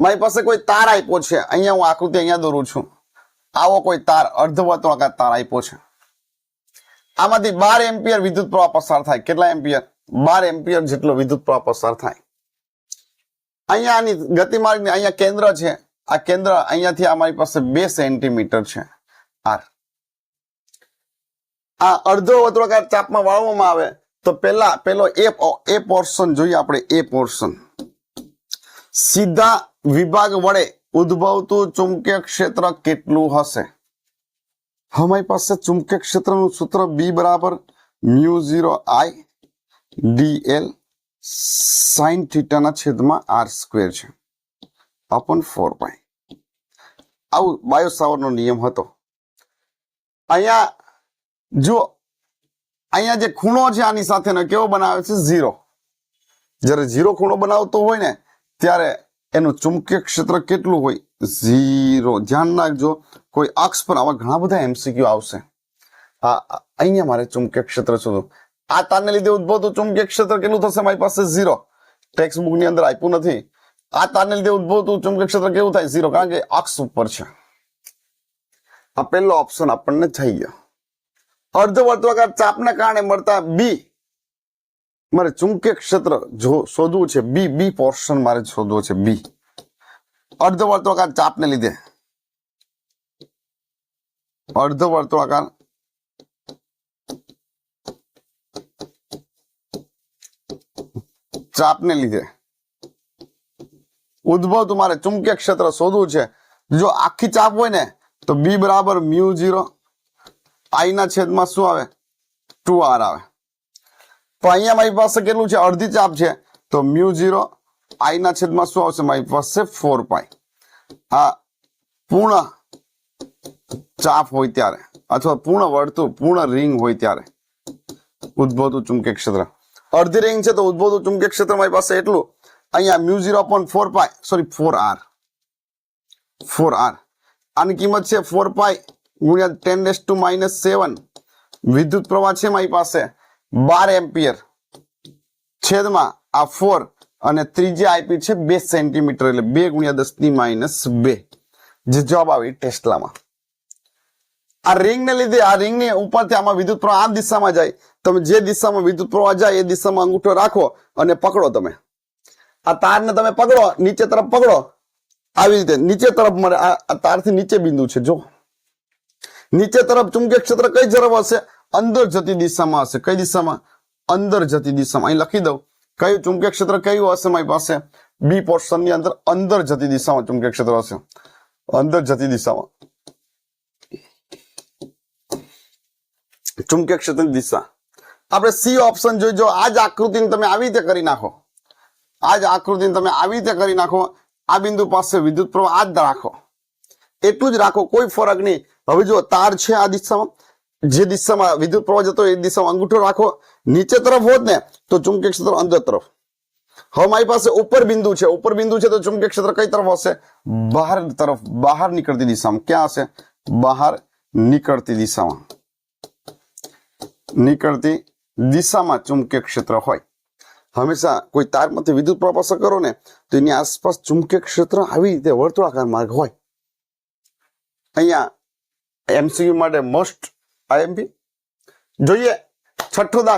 મારી પાસે કોઈ તાર આપ્યો છે. અહીંયા હું આકૃતિ અહીંયા દોરું છું. આવો કોઈ તાર અર્ધવર્તુળાકાર તાર આપ્યો છે. આમાંથી બાર એમ્પિયર વિદ્યુત પ્રવાહ પસાર થાય. કેટલા એમ્પિયર? બાર એમ્પિયર જેટલો વિદ્યુત પ્રવાહ પસાર થાય. અહીંયા આની ગતિમાર્ગની અહીંયા કેન્દ્ર છે. આ કેન્દ્ર અહીંયાથી અમારી પાસે બે સેન્ટીમીટર છે. આર. આ અર્ધો વર્તુળાકાર ચાપમાં વાળવામાં આવે તો પેલા પેલો એ એ પોર્શન જોઈએ આપણે, એ પોર્શન. સીધા વિભાગ વડે ઉદ્ભવતું ચુંબકીય ક્ષેત્ર કેટલું હશે? અમારી પાસે ચુંબકીય ક્ષેત્રનું સૂત્ર બી બરાબર mu zero I D L sine થીટાના છેદમાં આર સ્ક્વેર છે. અપન ફોર પાઈ આવું બાયો સાવરનો નિયમ હતો. અહીંયા જો અહીંયા જે ખૂણો છે આની સાથેનો કેવો બનાવે છે? ઝીરો જ્યારે ઝીરો ખૂણો બનાવતો હોય ને ત્યારે એનું ચુંબકીય ક્ષેત્ર કેટલું હોય? ઝીરો ધ્યાન રાખજો, કોઈ અક્ષ પર આવા ઘણા બધા એમસીક્યુ આવશે. આ- અહીંયા મારે ચુંબકીય ક્ષેત્ર શોધું. આ તારને લીધે ઉદ્ભવતું ચુંબકીય ક્ષેત્ર કેટલું થશે? મારી પાસે ઝીરો ટેક્સ બુકની અંદર આપ્યું નથી. આ તારને લીધે ઉદ્ભવતું ચુંબકીય ક્ષેત્ર કેવું થાય? ઝીરો કારણ કે અક્ષ ઉપર છે. આ પહેલો ઓપ્શન આપણને થઈ ગયો. અર્ધવર્તુળાકાર ચાપને કારણે મળતા બી મારે ચુંબકીય ક્ષેત્ર જો શોધવું છે, બી બી પોર્શન મારે શોધવો છે, બી. અર્ધવર્તુળાકાર ચાપને લીધે. અર્ધવર્તુળાકાર ચાપને લીધે. ઉદ્ભવતું મારે ચુંબકીય ક્ષેત્ર શોધવું છે. જો આખી ચાપ હોય ને, તો બી બરાબર મ્યુ ઝીરો. આઈના છેદમાં શું આવે? ટુ આર આવે. તો અહીંયા મારી પાસે કેટલું છે? અડધી ચાપ છે. તો મ્યુ ઝીરો, આઈ ના છેદમાં શું આવશે? મારી પાસે ફોર પાય આ પૂર્ણ ચાપ હોય ત્યારે, અથવા પૂર્ણ વર્તુળ પૂર્ણ રિંગ હોય ત્યારે ઉદ્ભવતું ચુંબકીય ક્ષેત્ર. અડધી રિંગ છે તો ઉદ્ભવતું ચુંબકીય ક્ષેત્ર મારી પાસે એટલું. અહીંયા mu zero point four pi sorry four R four R આની કિંમત છે ફોર પાય ગુણ્યા ટેન ડેસ ટુ માઇનસ સેવન વિદ્યુત પ્રવાહ છે મારી પાસે. બાર એમ્પિયર. છેદમાં આ ફોર અને ત્રીજી આઈપી છે બે સેન્ટીમીટર એટલે બે ગુણ્યા દસની માઇનસ બે. જે જવાબ આવી ટેસ્લામાં. આ રિંગ ને લીધે આ રિંગની ઉપરથી આમાં વિદ્યુત પ્રવાહ આ દિશામાં જાય. તમે જે દિશામાં વિદ્યુત પ્રવાહ જાય એ દિશામાં અંગૂઠો રાખો અને પકડો તમે. આ તારને તમે પકડો, નીચે તરફ પકડો. આવી રીતે નીચે તરફ મળે આ તારથી નીચે બિંદુ છે જો નીચે તરફ ચુંબકીય ક્ષેત્ર કઈ જરૂર હશે અંદર જતી દિશામાં હશે. કઈ દિશામાં? અંદર જતી દિશામાં. અહીં લખી દઉં. કયું ચુંબકીય ક્ષેત્ર કયું હશે મારી પાસે? બી પોર્શનની અંદર અંદર જતી દિશામાં ચુંબકીય ક્ષેત્ર હશે. અંદર જતી દિશામાં. ચુંબકીય ક્ષેત્રની દિશા. આપણે સી ઓપ્શન જોઈજો. આ જ આકૃતિને તમે આવી રીતે કરી નાખો. આ જ આકૃતિને તમે આવી રીતે કરી નાખો. આ બિંદુ પાસે વિદ્યુત પ્રવાહ આ જ રાખો. એટલું જ રાખો. કોઈ ફરક નહીં. હવે જો તાર છે આ દિશામાં. જે દિશામાં વિદ્યુત પ્રવાહ જતો એ દિશામાં અંગૂઠો રાખો, નીચે તરફ હોત ને તો ચુંબકીય ક્ષેત્ર અંદર તરફ. હવે મારી પાસે ઉપર બિંદુ છે. ઉપર બિંદુ છે તો ચુંબકીય ક્ષેત્ર કઈ તરફ હશે? બહાર તરફ, બહાર નીકળતી દિશામાં. ક્યાં હશે? બહાર નીકળતી દિશામાં. નીકળતી દિશામાં ચુંબકીય ક્ષેત્ર હોય. હંમેશા કોઈ તારમાંથી વિદ્યુત પ્રવાહ પસાર કરો ને, તો એની આસપાસ ચુંબકીય ક્ષેત્ર આવી રીતે વર્તુળાકાર માર્ગ હોય. અહીંયા એમસીયુ માટે મોસ્ટ આઈએમપી જોઈએ. છઠ્ઠો